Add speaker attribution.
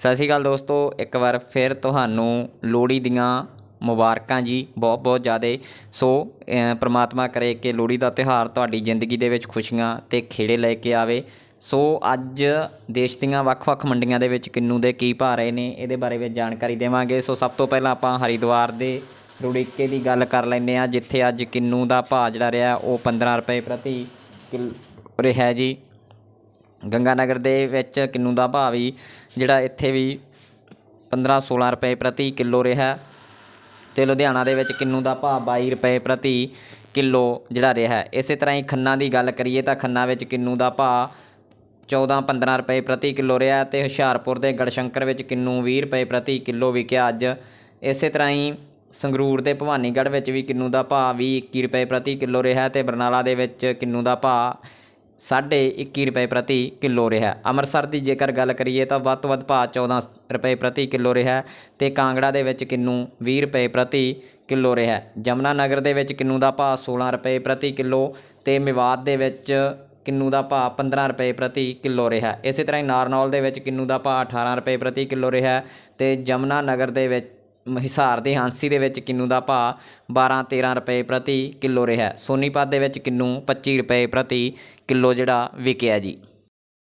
Speaker 1: ਸਤਿ ਸ਼੍ਰੀ ਅਕਾਲ ਦੋਸਤੋ ਇੱਕ ਵਾਰ ਫਿਰ ਤੁਹਾਨੂੰ ਲੋਹੜੀ ਦੀਆਂ ਮੁਬਾਰਕਾਂ ਜੀ ਬਹੁਤ ਬਹੁਤ ਜ਼ਿਆਦਾ। ਸੋ ਅ, ਪ੍ਰਮਾਤਮਾ ਕਰੇ ਕਿ ਲੋਹੜੀ ਦਾ ਤਿਉਹਾਰ ਤੁਹਾਡੀ ਜ਼ਿੰਦਗੀ ਦੇ ਵਿੱਚ ਖੁਸ਼ੀਆਂ ਤੇ ਖੇੜੇ ਲੈ ਕੇ ਆਵੇ। ਸੋ ਅੱਜ ਦੇਸ਼ ਦੀਆਂ ਵੱਖ-ਵੱਖ ਮੰਡੀਆਂ ਦੇ ਵਿੱਚ ਕਿੰਨੂ ਦੇ ਕੀ ਭਾਅ ਰਹੇ ਨੇ ਇਹਦੇ ਬਾਰੇ ਵਿੱਚ ਜਾਣਕਾਰੀ ਦੇਵਾਂਗੇ। ਸੋ ਸਭ ਤੋਂ ਪਹਿਲਾਂ ਆਪਾਂ ਹਰਿਦੁਆਰ ਦੇ ਰੁੜੀਕੇ ਦੀ ਗੱਲ ਕਰ ਲੈਂਦੇ ਆ ਜਿੱਥੇ ਅੱਜ ਕਿੰਨੂ ਦਾ ਭਾਅ ਜਿਹੜਾ ਰਿਹਾ ਉਹ 15 ਰੁਪਏ ਪ੍ਰਤੀ ਕਿਲ ਰਿਹਾ ਜੀ। ਗੰਗਾਨਗਰ ਦੇ ਵਿੱਚ ਕਿੰਨੂ ਦਾ ਭਾਅ ਵੀ, ਜਿਹੜਾ ਇੱਥੇ ਵੀ 15 16 ਰੁਪਏ ਪ੍ਰਤੀ ਕਿਲੋ ਰਿਹਾ। ਅਤੇ ਲੁਧਿਆਣਾ ਦੇ ਵਿੱਚ ਕਿੰਨੂ ਦਾ ਭਾਅ ਬਾਈ ਰੁਪਏ ਪ੍ਰਤੀ ਕਿਲੋ ਜਿਹੜਾ ਰਿਹਾ। ਇਸੇ ਤਰ੍ਹਾਂ ਹੀ ਖੰਨਾ ਦੀ ਗੱਲ ਕਰੀਏ ਤਾਂ ਖੰਨਾ ਵਿੱਚ ਕਿੰਨੂ ਦਾ ਭਾਅ 14 15 ਰੁਪਏ ਪ੍ਰਤੀ ਕਿਲੋ ਰਿਹਾ ਅਤੇ ਹੁਸ਼ਿਆਰਪੁਰ ਦੇ ਗੜਸ਼ੰਕਰ ਵਿੱਚ ਕਿੰਨੂ 20 ਰੁਪਏ ਪ੍ਰਤੀ ਕਿਲੋ ਵਿਕਿਆ ਅੱਜ। ਇਸੇ ਤਰ੍ਹਾਂ ਹੀ ਸੰਗਰੂਰ ਦੇ ਭਵਾਨੀਗੜ੍ਹ ਵਿੱਚ ਵੀ ਕਿੰਨੂ ਦਾ ਭਾਅ ਵੀ 21 ਰੁਪਏ ਪ੍ਰਤੀ ਕਿਲੋ ਰਿਹਾ ਅਤੇ ਬਰਨਾਲਾ ਦੇ ਵਿੱਚ ਕਿੰਨੂ ਦਾ ਭਾਅ ਸਾਢੇ 21 ਰੁਪਏ ਪ੍ਰਤੀ ਕਿਲੋ ਰਿਹਾ। ਅੰਮ੍ਰਿਤਸਰ ਦੀ ਜੇਕਰ ਗੱਲ ਕਰੀਏ ਤਾਂ ਵੱਧ ਤੋਂ ਵੱਧ ਭਾਅ 14 ਰੁਪਏ ਪ੍ਰਤੀ ਕਿਲੋ ਰਿਹਾ ਤੇ ਕਾਂਗੜਾ ਦੇ ਵਿੱਚ ਕਿੰਨੂ 20 ਰੁਪਏ ਪ੍ਰਤੀ ਕਿਲੋ ਰਿਹਾ। ਜਮਨਾ ਨਗਰ ਦੇ ਵਿੱਚ ਕਿੰਨੂ ਦਾ ਭਾਅ 16 ਰੁਪਏ ਪ੍ਰਤੀ ਕਿਲੋ ਤੇ ਮੇਵਾਤ ਦੇ ਵਿੱਚ ਕਿੰਨੂ ਦਾ ਭਾਅ 15 ਰੁਪਏ ਪ੍ਰਤੀ ਕਿਲੋ ਰਿਹਾ। ਇਸੇ ਤਰ੍ਹਾਂ ਹੀ ਨਾਰਨੌਲ ਦੇ ਵਿੱਚ ਕਿੰਨੂ ਦਾ ਭਾਅ 18 ਰੁਪਏ ਪ੍ਰਤੀ ਕਿਲੋ ਰਿਹਾ ਤੇ ਜਮਨਾ ਨਗਰ ਦੇ ਵਿੱਚ ਹਿਸਾਰ ਦੇ ਹਾਂਸੀ ਦੇ ਵਿੱਚ ਕਿੰਨੂ ਦਾ ਭਾਅ 12-13 ਰੁਪਏ ਪ੍ਰਤੀ ਕਿਲੋ ਰਿਹਾ। ਸੋਨੀਪਤ ਦੇ ਵਿੱਚ ਕਿੰਨੂ 25 ਰੁਪਏ ਪ੍ਰਤੀ ਕਿਲੋ ਜਿਹੜਾ ਵਿਕਿਆ ਜੀ।